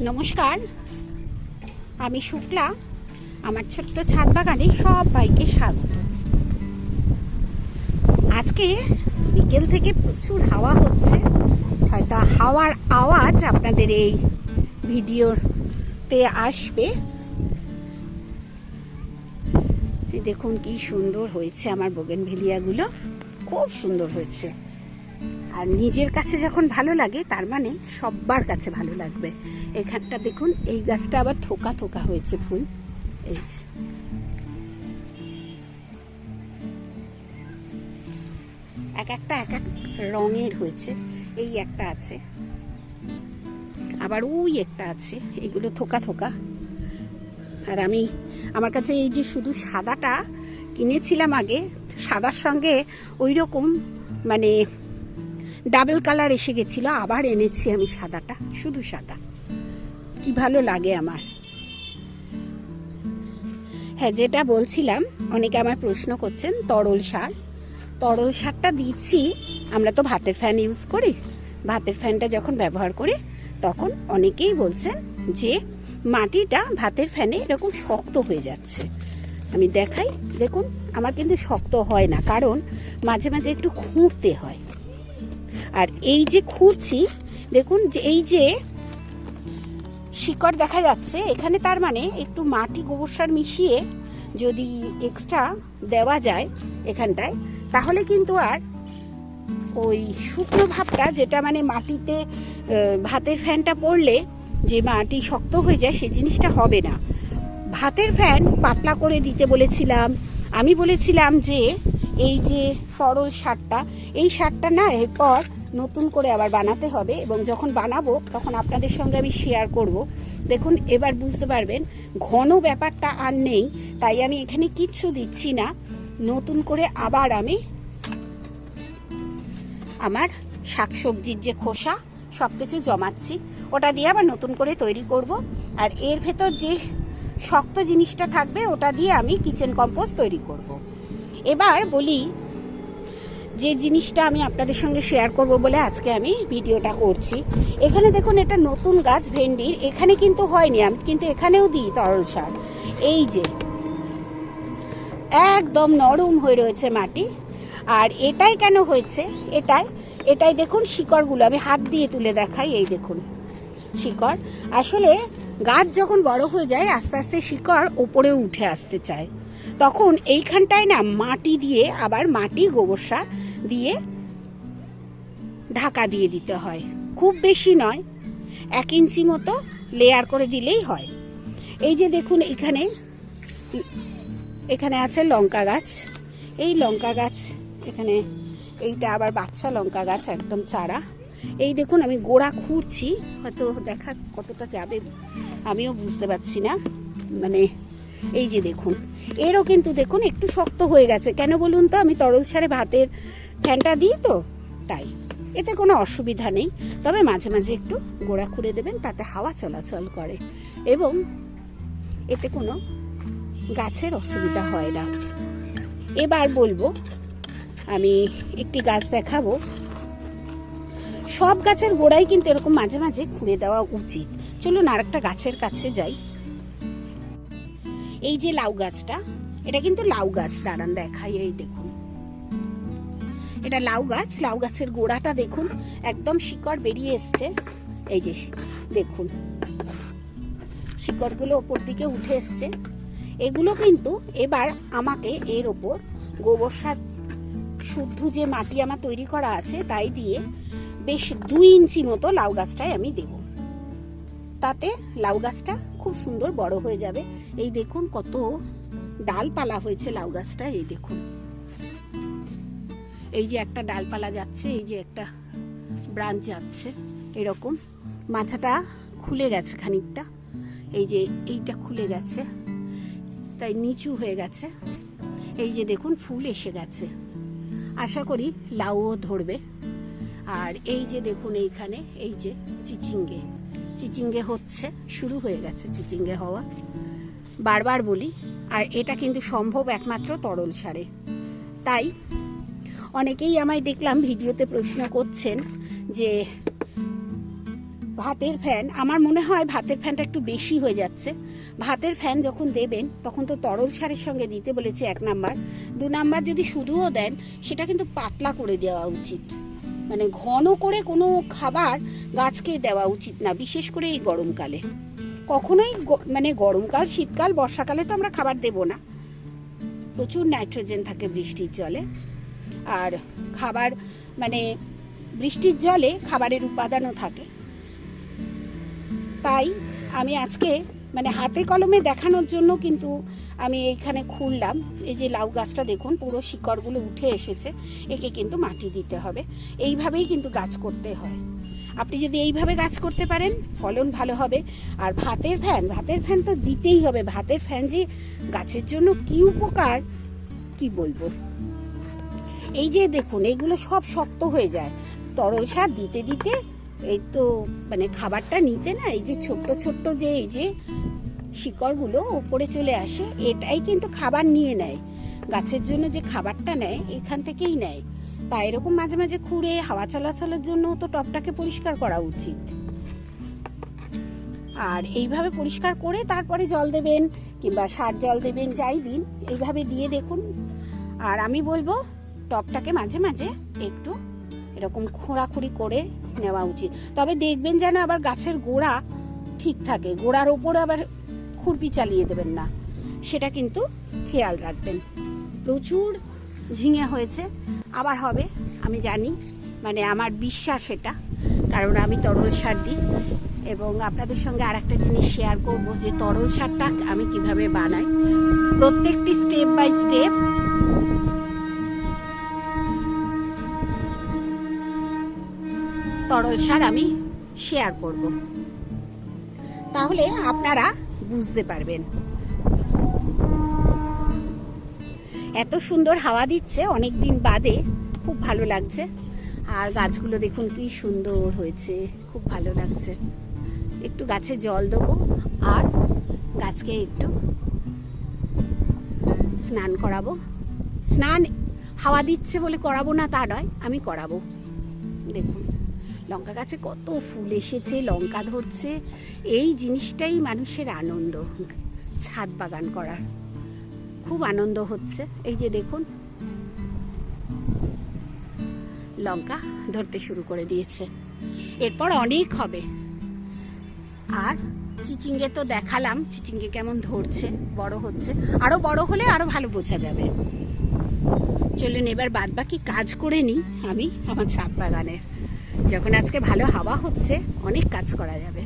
নমস্কার। আমি শুক্লা। আমার ছোট্ট ছাদ বাগানে সবাইকে স্বাগত। আজকে বিকেল থেকে প্রচুর হাওয়া হচ্ছে। হয়তো হাওয়ার আওয়াজ আপনাদের এই ভিডিওতে আসবে। দেখুন কি সুন্দর হয়েছে আমার বোগেন ভেলিয়াগুলো খুব সুন্দর হয়েছে। আর নিজের কাছে যখন ভালো লাগে, তার মানে সব্বার কাছে ভালো লাগবে। এখানটা দেখুন, এই গাছটা আবার থোকা থোকা হয়েছে ফুল। এই। এক একটা, এক এক রঙের হয়েছে। এই একটা আছে। আবার ওই একটা আছে। এগুলো থোকা থোকা। আর আমি আমার কাছে এই যে শুধু সাদাটা কিনেছিলাম আগে, সাদার সঙ্গে ওই রকম মানে ডাবল কালার এসে গেছিল, আবার এনেছি আমি সাদাটা, শুধু সাদা। কি ভালো লাগে আমার। হ্যাঁ যেটা বলছিলাম, অনেকে আমার প্রশ্ন করছেন, তরল সার। তরল সারটা দিচ্ছি, আমরা তো ভাতের ফ্যান ইউজ করি। ভাতের ফ্যানটা যখন ব্যবহার করি, তখন অনেকেই বলছেন যে, মাটিটা ভাতের ফ্যানে এরকম শক্ত হয়ে যাচ্ছে। আমি দেখাই, দেখুন, আমার কিন্তু শক্ত হয় না, কারণ মাঝে মাঝে একটু খুঁড়তে হয়। আর এই যে খুঁড়ছি, দেখুন এই যে শিকড় দেখা যাচ্ছে, এখানে তার মানে একটু মাটি গোবর সার মিশিয়ে যদি এক্সট্রা দেওয়া যায় এখানটায়, তাহলে কিন্তু আর ওই শুকনো ভাবটা, যেটা মানে মাটিতে ভাতের ফ্যানটা পড়লে যে মাটি শক্ত হয়ে যায় সেই জিনিসটা হবে না। ভাতের ফ্যান পাতলা করে দিতে বলেছিলাম। আমি বলেছিলাম যে এই যে সরল সারটা, এই সারটা না এরপর নতুন করে আবার বানাতে হবে এবং যখন বানাবো তখন আপনাদের সঙ্গে আমি শেয়ার করব। দেখুন, এবার বুঝতে পারবেন, ঘন ব্যাপারটা আর নেই, তাই আমি এখানে কিচ্ছু দিচ্ছি না। নতুন করে আবার আমি আমার শাকসবজির যে খোসা সব কিছু জমাচ্ছি। ওটা দিয়ে আবার নতুন করে তৈরি করব। আর এর ভেতর যে শক্ত জিনিসটা থাকবে, ওটা দিয়ে আমি কিচেন কম্পোস্ট তৈরি করব। এবার বলি যে জিনিসটা আমি আপনাদের সঙ্গে শেয়ার করব বলে আজকে আমি ভিডিওটা করছি। এখানে দেখুন এটা নতুন গাছ ভেন্ডির এখানে কিন্তু হয়নি, আমি কিন্তু এখানেও দিই তরল সার। এই যে, একদম নরম হয়ে রয়েছে মাটি, আর এটাই কেন হয়েছে? এটাই এটাই দেখুন শিকড়গুলো, আমি হাত দিয়ে তুলে দেখাই, এই দেখুন শিকড়। আসলে গাছ যখন বড় হয়ে যায়, আস্তে আস্তে শিকড় ওপরে উঠে আসতে চায়। তখন এইখানটায় না মাটি দিয়ে, আবার মাটি গোবর সার দিয়ে ঢাকা দিয়ে দিতে হয়। খুব বেশি নয়, এক ইঞ্চি মতো লেয়ার করে দিলেই হয়। এই যে দেখুন এখানে এখানে আছে লঙ্কা গাছ। এই লঙ্কা গাছ এখানে, এইটা আবার বাচ্চা লঙ্কা গাছ, একদম চারা। এই দেখুন আমি গোড়া খুঁড়ছি, হয়তো দেখা কতটা যাবে, আমিও বুঝতে পারছি না। মানে এই যে দেখুন, এরও কিন্তু দেখুন একটু শক্ত হয়ে গেছে। কেন বলুন তো? আমি তরল সারে ভাতের ফ্যানটা দিই তো, তাই। এতে কোনো অসুবিধা নেই। তবে মাঝে মাঝে একটু গোড়া খুঁড়ে দেবেন, তাতে হাওয়া চলাচল করে। এবং এতে কোনো গাছের অসুবিধা হয় না। এবার বলব, আমি একটি গাছ দেখাবো। সব গাছের গোড়াই কিন্তু এরকম মাঝে মাঝে খুঁড়ে দেওয়া উচিত। চলুন আরেকটা গাছের কাছে যাই। এই যে লাউ গাছটা, এটা কিন্তু লাউ গাছ। দাঁড়ান দেখাই, এই দেখুন। এটা লাউ গাছ, লাউ গাছের গোড়াটা দেখুন, একদম শিকড় বেরিয়ে এসছে। এই যে দেখুন, শিকড়গুলো ওপর দিকে উঠে এসছে। এগুলো কিন্তু এবার আমাকে এর ওপর গোবর সার, শুদ্ধ যে মাটি আমার তৈরি করা আছে, তাই দিয়ে বেশ দুই ইঞ্চি মতো লাউ গাছটায় আমি দেব। তাতে লাউ গাছটা খুব সুন্দর বড় হয়ে যাবে। এই দেখুন কত ডালপালা হয়েছে লাউ গাছটা, এই দেখুন। এই যে একটা ডালপালা যাচ্ছে, এই যে একটা ব্রাঞ্চ যাচ্ছে, এরকম। মাথাটা খুলে গেছে খানিকটা। এই যে এইটা খুলে গেছে, তাই নিচু হয়ে গেছে। এই যে দেখুন ফুল এসে গেছে। আশা করি লাউও ধরবে। আর এই যে দেখুন এইখানে, এই যে চিচিঙ্গে। চিচিঙ্গে হচ্ছে, শুরু হয়ে গেছে চিচিঙ্গে হওয়া। বারবার বলি, আর এটা কিন্তু সম্ভব একমাত্র তরল সারে। তাই অনেকেই আমায় দেখলাম ভিডিওতে প্রশ্ন করছেন যে, ভাতের ফ্যান, আমার মনে হয় ভাতের ফ্যানটা একটু বেশি হয়ে যাচ্ছে। ভাতের ফ্যান যখন দেবেন, তখন তো তরল সারের সঙ্গে দিতে বলেছে এক নাম্বার। দু নাম্বার যদি শুধুও দেন, সেটা কিন্তু পাতলা করে দেওয়া উচিত। মানে ঘন করে কোনো খাবার গাছকে দেওয়া উচিত না, বিশেষ করে এই গরমকালে। কখনোই মানে গরমকাল, শীতকাল, বর্ষাকালে তো আমরা খাবার দেব না। প্রচুর নাইট্রোজেন থাকে বৃষ্টির জলে। আর খাবার মানে বৃষ্টির জলে খাবারের উপাদানও থাকে। তাই আমি আজকে মানে হাতে কলমে দেখানোর জন্য কিন্তু আমি এইখানে খুললাম। এই যে লাউ গাছটা দেখুন, পুরো শিকড়গুলো উঠে এসেছে। একে কিন্তু মাটি দিতে হবে। এইভাবেই কিন্তু গাছ করতে হয়। আপনি যদি এইভাবে গাছ করতে পারেন, ফলন ভালো হবে। আর ভাতের ফ্যান ভাতের ফ্যান তো দিতেই হবে। ভাতের ফ্যান যে গাছের জন্য কি উপকার, কি বলব? এই যে দেখুন, এগুলো সব শক্ত হয়ে যায়। তরল সার দিতে দিতে এই তো মানে খাবারটা নিতে না, এই যে ছোট্ট ছোট্ট যে, এই যে শিকড়গুলো উপরে চলে আসে, এটাই কিন্তু খাবার নিয়ে নেয়। গাছের জন্য যে খাবারটা নেয়, এখান থেকেই নেয়। তা এরকম মাঝে মাঝে খুঁড়ে, হাওয়া চলাচলের জন্য তো টপটাকে পরিষ্কার করা উচিত। আর এইভাবে পরিষ্কার করে তারপরে জল দেবেন, কিংবা সার জল দেবেন, যাই দিন, এইভাবে দিয়ে দেখুন। আর আমি বলব, টপটাকে মাঝে মাঝে একটু এরকম খোঁড়াখুড়ি করে নেওয়া উচিত। তবে দেখবেন যেন আবার গাছের গোড়া ঠিক থাকে। গোড়ার ওপরে আবার খুরপি চালিয়ে দেবেন না। সেটা কিন্তু খেয়াল রাখবেন। প্রচুর ঝিঙে হয়েছে। আবার হবে, আমি জানি। মানে আমার বিশ্বাস এটা। কারণ আমি তরল সার দিই। এবং আপনাদের সঙ্গে আর একটা জিনিস শেয়ার করব যে তরল সারটা আমি কীভাবে বানাই। প্রত্যেকটি স্টেপ বাই স্টেপ তরল সার আমি শেয়ার করব। তাহলে আপনারা বুঝতে পারবেন। এত সুন্দর হাওয়া দিচ্ছে অনেক দিন বাদে খুব ভালো লাগছে। আর গাছগুলো দেখুন কি সুন্দর হয়েছে, খুব ভালো লাগছে। একটু গাছে জল দেবো আর গাছকে একটু স্নান করাবো। স্নান হাওয়া দিচ্ছে বলে করাবো না তা নয়, আমি করাবো। দেখুন। লঙ্কা গাছে কত ফুল এসেছে, লঙ্কা ধরছে। এই জিনিসটাই মানুষের আনন্দ, ছাদ বাগান করার। খুব আনন্দ হচ্ছে। এই যে দেখুন, লঙ্কা ধরতে শুরু করে দিয়েছে। এরপর অনেক হবে। আর চিচিঙ্গে তো দেখালাম, চিচিঙ্গে কেমন ধরছে, বড় হচ্ছে। আরও বড় হলে আরও ভালো বোঝা যাবে। চলুন এবার বাদ বাকি কাজ করে নিই আমি আমার ছাদ বাগানের যখন আজকে ভালো হাওয়া হচ্ছে অনেক কাজ করা যাবে।